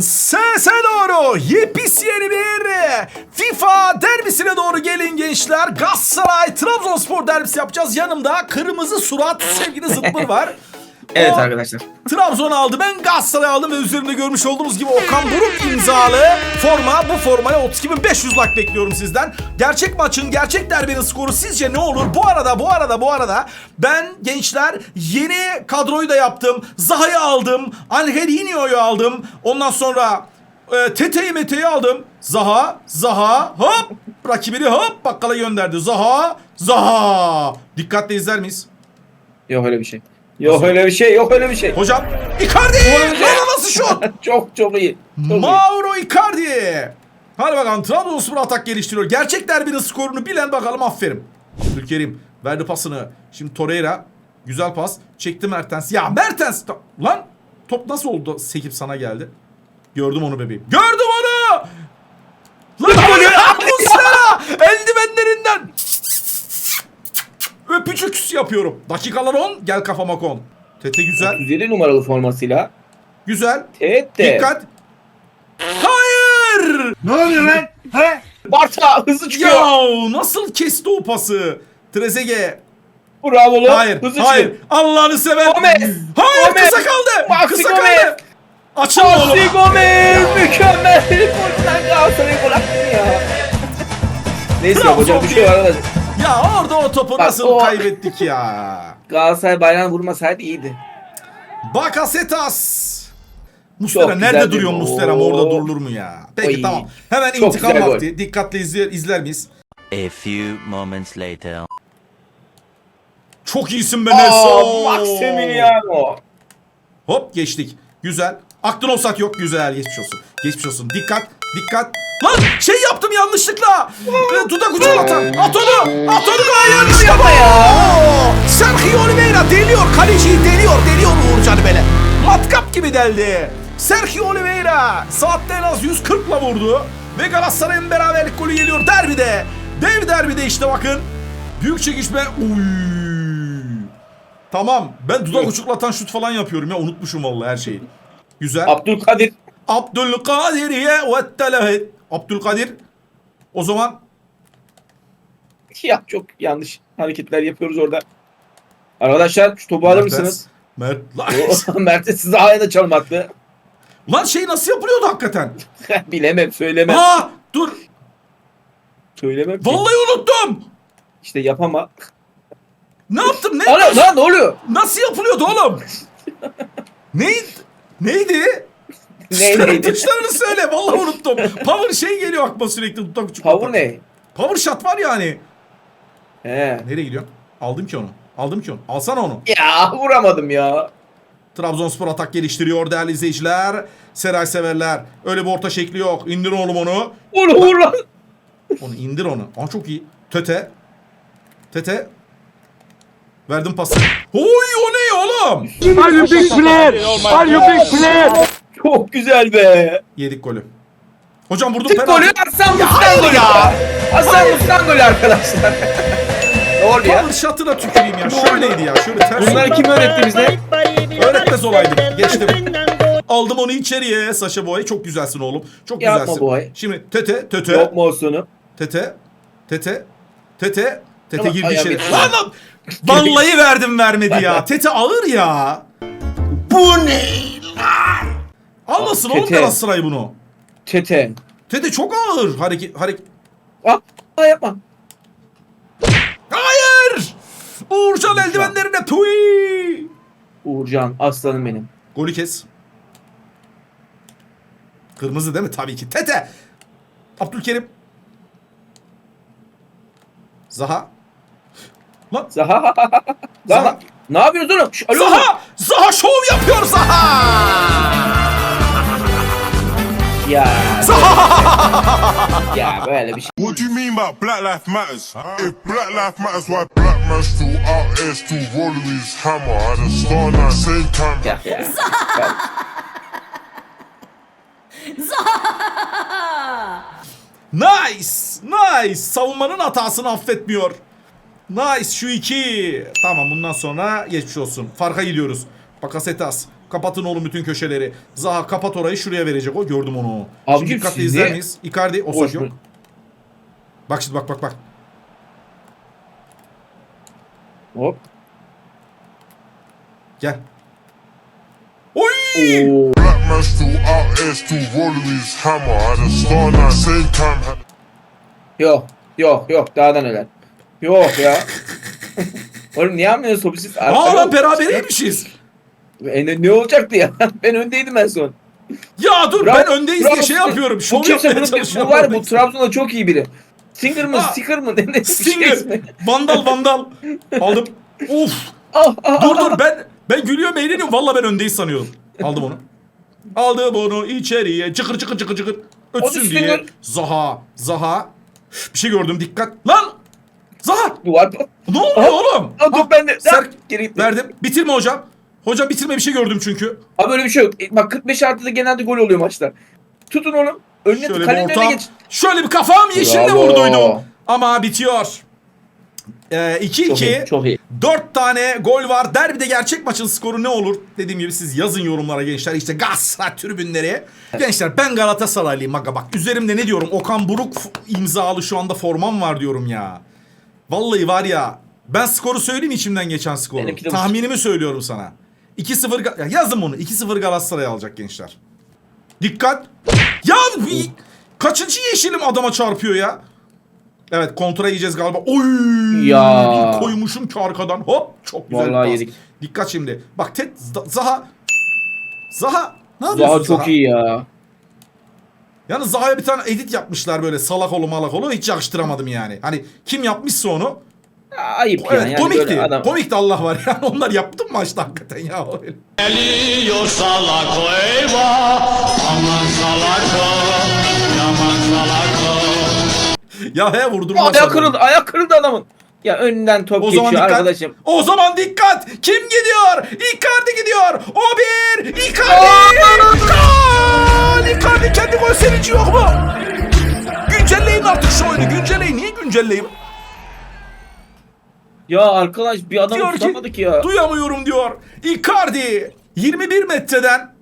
Sese doğru yepis yeni bir FIFA derbisine doğru gelin gençler. Galatasaray Trabzonspor derbisi yapacağız. Yanımda kırmızı surat sevgili zıppır var. Evet O arkadaşlar. Trabzon aldı. Ben Galatasaray aldım ve üzerinde görmüş olduğunuz gibi Okan Buruk imzalı forma. Bu formaya 32.500 like bekliyorum sizden. Gerçek maçın, gerçek derbinin skoru sizce ne olur? Bu arada, bu arada, bu arada ben gençler yeni kadroyu da yaptım. Zaha'yı aldım. Angelinho'yu aldım. Ondan sonra e, Tete'yi Mete'yi aldım. Zaha, Zaha, hop! Rakibini hop bakkala gönderdi. Zaha, Zaha. Dikkatle izler miyiz? Yok öyle bir şey. Yok öyle bir şey. Yok öyle bir şey. Hocam Icardi! Lan nasıl şut? çok çok iyi. Çok. Mauro Icardi. Hadi bakalım Trabzonspor atak geliştiriyor. Gerçek derbinin skorunu bilen bakalım aferin. Abdülkerim verdi pasını. Şimdi Torreira güzel pas. Çekti Mertens. Ya Mertens lan top nasıl oldu sekip sana geldi? Gördüm onu bebeğim. Gördüm onu! Lan Muslera eldivenlerinden öpücük yapıyorum. Dakikalar 10 gel kafama kon. Tete güzel. 107 numaralı formasıyla. Güzel. Tete. Dikkat. Hayır! Barça hızlı çıkıyor. Ya nasıl kesti o pası? Trezeguet. Bravo lan. Hayır, hızlı hayır. çıkıyor. Allah'ını sever. Gomez. Hayır, Gomez. kısa kaldı. Maxi kısa Gomez. kaldı. Açın oğlum. Maxi Gomez mükemmel golden Galatasaray'ı attı ya. Neyse hocam bir şey var arkadaşlar. Ya orada o topu Bak, nasıl o- kaybettik ya? Galatasaray bayrağını vurmasaydı iyiydi. Bakasetas. Mustera Çok nerede güzel bir duruyor gol. Mustera orada durulur mu ya? Peki Oy. tamam. Hemen Çok intikam güzel gol. vakti. Dikkatle izler, izler miyiz? A few moments later. Çok iyisin be Nelson. Maximiliano. Hop geçtik. Güzel. Aklın olsak yok. Güzel. Geçmiş olsun. Geçmiş olsun. Dikkat. Dikkat. Lan şey yaptım yanlışlıkla. Ee, Dudak uçan atan. At onu. At onu. Hayır. İşte bu. Sergio Oliveira deliyor. Kaleciyi deliyor. Deliyor Uğurcan böyle. Matkap gibi deldi. Sergio Oliveira saatte en az 140'la vurdu. Ve Galatasaray'ın beraberlik golü geliyor derbide. Dev derbide işte bakın. Büyük çekişme. Uy. Tamam. Ben dudak uçuklatan şut falan yapıyorum ya. Unutmuşum vallahi her şeyi. Güzel. Abdülkadir. Abdülkadir'ye ve telehet. Abdülkadir. O zaman Ya çok yanlış hareketler yapıyoruz orada. Arkadaşlar şu topu alır Mertens. mısınız? Mert. Lan, Mertens size aya da çalım attı. lan şey nasıl yapılıyordu hakikaten? Bilemem söylemem. Ha dur. Söylemem ki. Vallahi unuttum. İşte yapama. Ne yaptım? Ne? Ana lan ne oluyor? Nasıl yapılıyordu oğlum? Neydi? Neydi? Ne neydi? Tuşlarını söyle. Vallahi unuttum. Power şey geliyor aklıma sürekli. Dudak uçuk. Power ne? Power shot var yani. He. Nereye gidiyorsun? Aldım ki onu. Aldım ki onu. Alsana onu. Ya vuramadım ya. Trabzonspor atak geliştiriyor değerli izleyiciler. Seray severler. Öyle bir orta şekli yok. İndir oğlum onu. Vur vur lan. Onu indir onu. Aa çok iyi. Töte. Tete. Verdim pası. Oy o ne oğlum? Are you big player? Are you big player? Çok güzel be. Yedik golü. Hocam vurdum Tık golü Hasan Mustan golü. ya. Hasan Mustan golü arkadaşlar. ne oldu ya? Power shot'ına tüküreyim ya. Şöyleydi ya. Şöyle ters. Bunları kim öğretti bize? Öğretmez olaydım. Geçtim. Aldım onu içeriye Saşa Boy. Çok güzelsin oğlum. Çok Yapma güzelsin. Boy. Şimdi tete tete. Yok mu olsunu? Tete. Tete. Tete. Tete Tamam, girdi ayağı içeri. bitti. Lan lan. Vallahi verdim vermedi ya. Tete alır ya. Bu ne lan? Almasın oğlum Tete. Galatasaray bunu. Tete. Tete çok ağır hareket hareket. Ah, ah yapma. Hayır! Uğurcan eldivenlerine tuy. Uğurcan aslanım benim. Golü kes. Kırmızı değil mi? Tabii ki. Tete. Abdülkerim. Zaha. Lan Zaha. Zaha. Zaha. Ne yapıyorsun oğlum? Şş, Alo. Zaha! Zaha şov yapıyor Zaha! Ya. ya böyle bir şey. What do you mean by Black Lives Matters? If Black Lives Matters, why black man still out here still rolling his hammer at the star night same time? Ya, ya. Nice! Nice! Savunmanın hatasını affetmiyor. Nice şu iki. Tamam bundan sonra geçmiş olsun. Farka gidiyoruz. Bakasetas. Kapatın oğlum bütün köşeleri. Zaha kapat orayı şuraya verecek o. Gördüm onu. Abicim, Şimdi dikkatli siz izler niye- miyiz? Icardi Boş yok. ver. Bak şimdi bak bak bak. Hop. Gel. Oy! Oo. Black man still out here, still rolling with his hammer. Had a star night, same time. Had Yok. Yok yok daha da neler. Yok ya. Oğlum niye yapmıyorsun topu siz? Aa lan berabereymişiz. E, ne, olacaktı ya? ben öndeydim en son. Ya dur Bravo, ben öndeyiz bravo. diye şey yapıyorum. Bu kimse bunu bu var bu Trabzon'da çok iyi biri. Singer mı, sticker mı? Ne, ne bir şey. Vandal vandal. Aldım. Uf. Ah, ah, Dur ah, dur ben ben gülüyorum eğleniyorum. Valla ben öndeyiz sanıyordum. Aldım onu. Aldım onu içeriye. Çıkır çıkır çıkır çıkır. Ötsün diye. Stinger. Zaha. Zaha. Bir şey gördüm dikkat. Lan. Zaha. Duvar. Ne oluyor Aha. oğlum? Aa, dur ben de. Ser, Geri verdim. Bitirme hocam. Hocam bitirme bir şey gördüm çünkü. Abi böyle bir şey yok. E, Bak 45 artıda genelde gol oluyor maçlar. Tutun oğlum. Önüne Şöyle bir kalenin önüne geç. Şöyle bir kafam yeşille Bravo. vurduydum. Ama bitiyor. Ee, Çok 2-2. iyi. Çok iyi. 4 tane gol var. Derbide gerçek maçın skoru ne olur? Dediğim gibi siz yazın yorumlara gençler. İşte Galatasaray tribünleri. Gençler ben Galatasaraylıyım aga bak. Üzerimde ne diyorum? Okan Buruk f- imzalı şu anda formam var diyorum ya. Vallahi var ya. Ben skoru söyleyeyim içimden geçen skoru. Benimki de bu. Tahminimi söylüyorum sana. 2-0 Ga- ya yazın bunu. 2-0 Galatasaray alacak gençler. Dikkat. Ya bir- kaçıncı yeşilim adama çarpıyor ya? Evet kontra yiyeceğiz galiba. Oy! Ya. Bir koymuşum ki arkadan. Hop çok güzel Vallahi bir pas. yedik. Dikkat şimdi. Bak Ted Zaha. Zaha. Ne yapıyorsun Daha çok iyi ya. Yalnız Zaha'ya bir tane edit yapmışlar böyle salak olu malak olu. Hiç yakıştıramadım yani. Hani kim yapmışsa onu. Ayıp Evet yani. yani komikti. böyle adam- Komikti Allah var yani. Onlar yaptı mı maçta hakikaten ya? Geliyor salako eyvah Aman salako Yaman salako ya he vurdurmaz. Ayak kırıldı. Ayak kırıldı adamın. Ya önünden top O zaman geçiyor dikkat. arkadaşım. O zaman dikkat. Kim gidiyor? Icardi gidiyor. O bir. Icardi. Gol. Icardi kendi gol sevinci yok mu? Güncelleyin artık şu oyunu. Güncelleyin. Niye güncelleyeyim? Ya arkadaş bir adamı Diyor ki tutamadık ya. duyamıyorum diyor. Icardi 21 metreden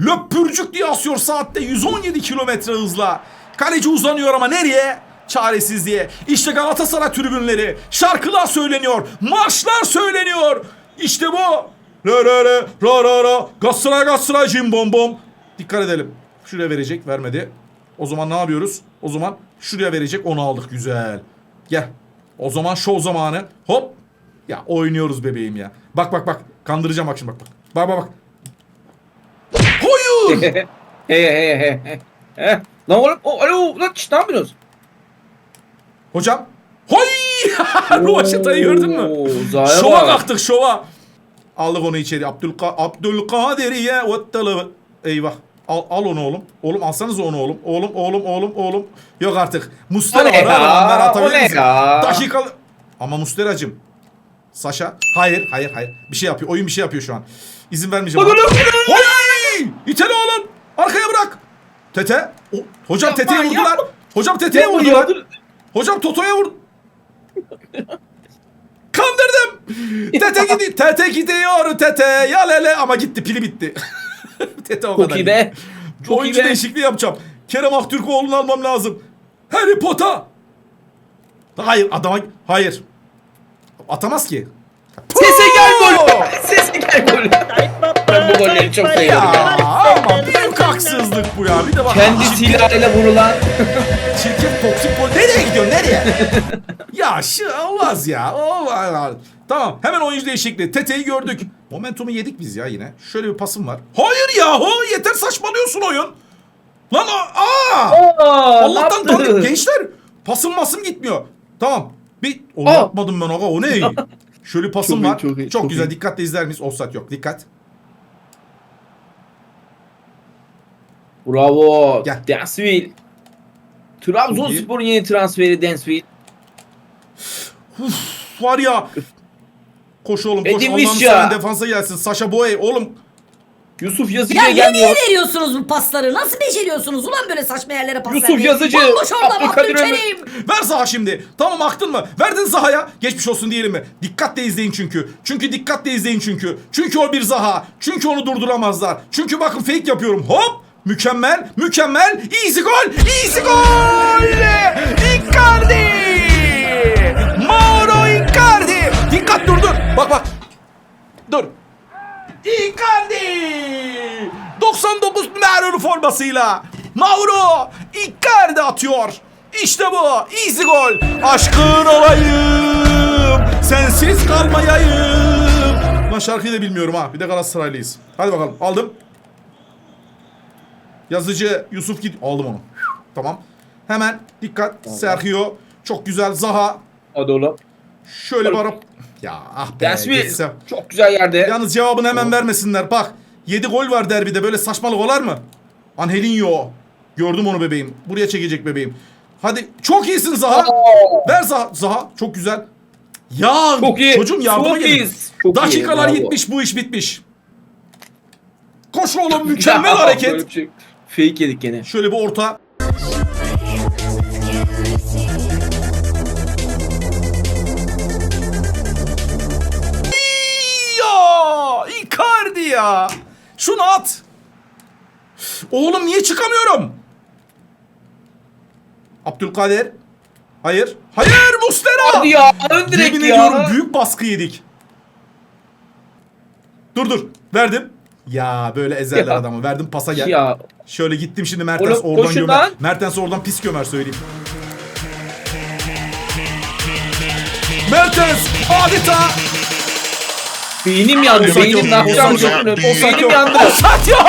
löpürcük diye asıyor saatte 117 kilometre hızla. Kaleci uzanıyor ama nereye? Çaresizliğe. İşte Galatasaray tribünleri. Şarkılar söyleniyor. Marşlar söyleniyor. İşte bu. Ra ra ra ra ra ra. Galatasaray Galatasaray cim bom bom. Dikkat edelim. Şuraya verecek vermedi. O zaman ne yapıyoruz? O zaman şuraya verecek onu aldık güzel. Gel. O zaman şov zamanı. Hop. Ya oynuyoruz bebeğim ya. Bak bak bak. Kandıracağım bak şimdi bak bak. Bak bak bak. Hayır. he he he he. He. Lan oğlum o, alo lan şşt, ne yapıyorsunuz? Hocam. Hoy! Rovaşatayı gördün mü? Şova bak. kalktık şova. Aldık onu içeri. Abdülka Abdülkadiriye vettalı. Eyvah. Al, al onu oğlum. Oğlum alsanız onu oğlum. Oğlum oğlum oğlum oğlum. Yok artık. Mustera var abi. ya? Onları atabilir misin? Dakikalı. Ama Musteracım. Saşa. Hayır hayır hayır. Bir şey yapıyor. Oyun bir şey yapıyor şu an. İzin vermeyeceğim. Bak! İtele oğlum. Arkaya bırak. Tete. O, hocam Yapma, teteye vurdular. yapma. Hocam teteye vurdular. Hocam Toto'ya vur. Kandırdım. Tete gidiyor. Tete gidiyor. Tete. Ya lele. Ama gitti. Pili bitti. Tete o Çok kadar. iyi be. Çok Oyuncu iyi be. değişikliği yapacağım. Kerem Aktürkoğlu'nu almam lazım. Harry Potter. Hayır adama. Hayır. Atamaz ki. Sese gel gol. Sese gel gol. Ben bu golleri çok seviyorum ya. ama büyük haksızlık bu ya. Bir de bak. Kendi çirkin- silahıyla vurulan. Çirkin toksik gol. Nereye gidiyorsun nereye? ya şu olmaz ya. Olmaz. Tamam hemen oyuncu değişikliği. Tete'yi gördük. Momentumu yedik biz ya yine. Şöyle bir pasım var. Hayır yahu yeter saçmalıyorsun oyun. Lan aa! Aa, Allah'tan dandik gençler. Pasım masım gitmiyor. Tamam. Bir onu Aa! yapmadım ben aga o ne? Şöyle pasım Çok iyi, var. çok iyi, çok çok güzel. iyi. Dikkatle izler miyiz? Offside yok. Dikkat. Bravo. Gel. Dansville. Trabzonspor'un yeni transferi Dansville. Var ya. Koş oğlum koş. Edin Allah'ını Visca. seven defansa gelsin. Saşa Boey oğlum. Yusuf Yazıcı'ya Ya niye, gelmiyor. veriyorsunuz bu pasları? Nasıl beceriyorsunuz ulan böyle saçma yerlere pas Yusuf vermeyi? Yazıcı, Bomboş orada Abdülkadir Ömür. Abdülkerim. Ver Zaha şimdi. Tamam aktın mı? Verdin Zaha'ya. Geçmiş olsun diyelim mi? Dikkatle izleyin çünkü. Çünkü dikkatle izleyin çünkü. Çünkü o bir Zaha. Çünkü onu durduramazlar. Çünkü bakın fake yapıyorum. Hop! Mükemmel, mükemmel. Easy gol, easy gol! Icardi! Formasıyla Mauro Icardi atıyor. İşte bu. Easy gol. Aşkın olayım. Sensiz kalmayayım. Lan şarkıyı da bilmiyorum ha. Bir de Galatasaraylıyız. Hadi bakalım. Aldım. Yazıcı Yusuf git. Aldım onu. Tamam. Hemen dikkat. Sergio. Çok güzel. Zaha. Hadi oğlum. Şöyle bir ara... Ya ah be. Geçsem. çok güzel yerde. Yalnız cevabını hemen vermesinler. Bak 7 gol var derbide. Böyle saçmalık olar mı? Angelinho. Gördüm onu bebeğim. Buraya çekecek bebeğim. Hadi çok iyisin Zaha. Ver Zaha. Zaha çok güzel. Ya Çok iyi. çocuğum yardıma Çok gelin. iyiyiz. Çok iyi, Dakikalar bravo. gitmiş bu iş bitmiş. Koş oğlum mükemmel Ya, hareket. şey. Fake yedik gene. Şöyle bir orta. Ya Icardi ya. Şunu at. Oğlum niye çıkamıyorum? Abdülkadir. Hayır. Hayır Muslera. Hadi ya ön Yemin ya. ediyorum büyük baskı yedik. Dur dur. Verdim. Ya böyle ezerler Ya. adamı. Verdim pasa gel. Ya Şöyle gittim şimdi Mertens Oğlum, oradan gömer. lan. Mertens oradan pis gömer söyleyeyim. Mertens adeta beynim yandı. Beynim bilmiyorum. offside Beynim yandı. Offside yok.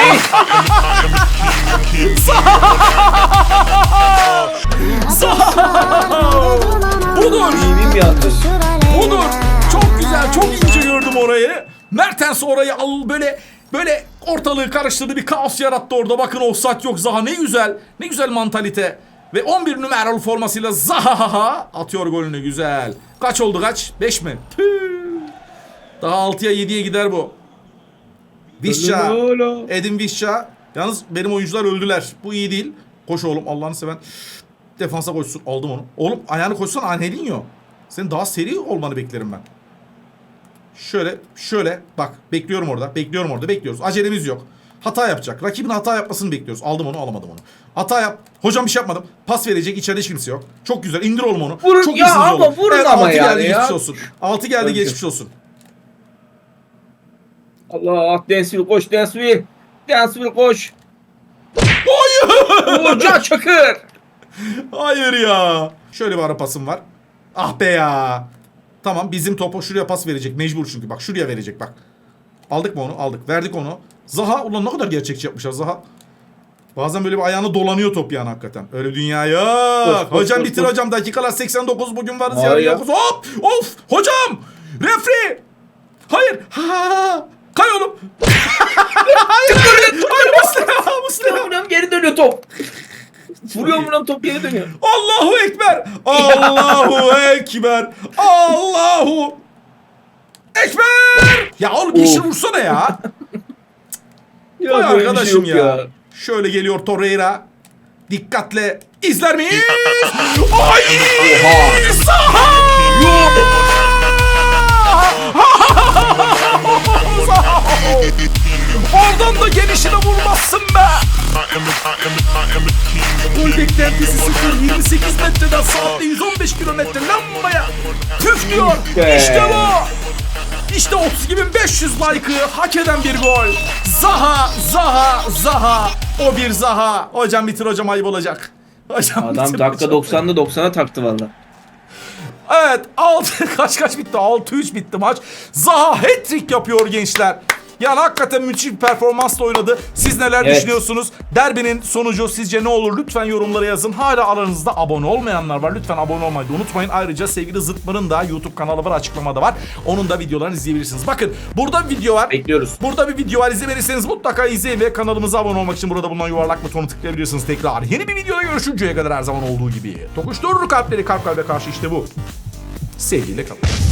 Budur. Beynim yandı. Budur. Çok güzel, çok ince gördüm orayı. Mertens orayı al böyle böyle ortalığı karıştırdı bir kaos yarattı orada. Bakın offside yok Zaha ne güzel. Ne güzel mantalite. Ve 11 numaralı formasıyla Zaha atıyor golünü güzel. Kaç oldu kaç? 5 mi? Tüh. Daha 6'ya 7'ye gider bu. Vişça. Edin Vişça. Yalnız benim oyuncular öldüler. Bu iyi değil. Koş oğlum Allah'ını seven. Defansa koşsun. Aldım onu. Oğlum ayağını koşsan Angelinho. Senin daha seri olmanı beklerim ben. Şöyle, şöyle. Bak bekliyorum orada. Bekliyorum orada. Bekliyoruz. Acelemiz yok. Hata yapacak. Rakibin hata yapmasını bekliyoruz. Aldım onu alamadım onu. Hata yap. Hocam bir şey yapmadım. Pas verecek. içeride hiç kimse yok. Çok güzel. İndir oğlum onu. Vurun Çok ya ama oğlum. vurun evet, ama altı yani geldi ya. geçmiş olsun. 6 geldi Öldü. geçmiş olsun. Allah Densville koş Densville. Densville koş. Uğurcan Çakır. Hayır ya. Şöyle bir ara pasım var. Ah be ya. Tamam bizim topu şuraya pas verecek. Mecbur çünkü. Bak şuraya verecek bak. Aldık mı onu? Aldık. Verdik onu. Zaha ulan ne kadar gerçekçi yapmışlar Zaha. Bazen böyle bir ayağını dolanıyor top yani hakikaten. Öyle bir dünya yok. Koş, hocam koş, bitir koş. hocam. Dakikalar 89 bugün varız Hayır yarın ya. yokuz. Hop! Of! Hocam! Refri! Hayır! Ha! Kay oğlum! hayır! hayır! Hayır! Muslera! Muslera! Vuruyorum geri dönüyor top. Vuruyorum vuruyorum top geri dönüyor. Allahu Ekber. Allahu Ekber. Allahu Ekber. Ya oğlum yeşil vursana ya. Ya Vay böyle bir şey arkadaşım yok ya. Şöyle geliyor Torreira. Dikkatle izler miyiz? Ay! Saha! Oradan da gelişine vurmazsın be. I am a, I am a, I am a king. Gol beklentisi 0 28 metreden saatte 115 kilometre lambaya püf diyor. İşte bu. İşte 32.500 like'ı hak eden bir gol. Zaha, Zaha, Zaha. O bir Zaha. Hocam bitir hocam ayıp olacak. Hocam Adam bitir dakika hocam. 90'da 90'a taktı valla. Evet 6 kaç kaç bitti? 6-3 bitti maç. Zaha hat-trick yapıyor gençler. Yani hakikaten müthiş bir performansla oynadı. Siz neler Evet. düşünüyorsunuz? Derbinin sonucu sizce ne olur? Lütfen yorumlara yazın. Hala aranızda abone olmayanlar var. Lütfen abone olmayı unutmayın. Ayrıca sevgili Zıtmır'ın da YouTube kanalı var açıklamada var. Onun da videolarını izleyebilirsiniz. Bakın burada bir video var. Bekliyoruz. Burada bir video var izlemediyseniz mutlaka izleyin ve kanalımıza abone olmak için burada bulunan yuvarlak butonu tıklayabilirsiniz tekrar. Yeni bir videoda görüşünceye kadar her zaman olduğu gibi. Tokuşturur kalpleri kalp kalbe karşı işte bu. Sevgiyle kalın.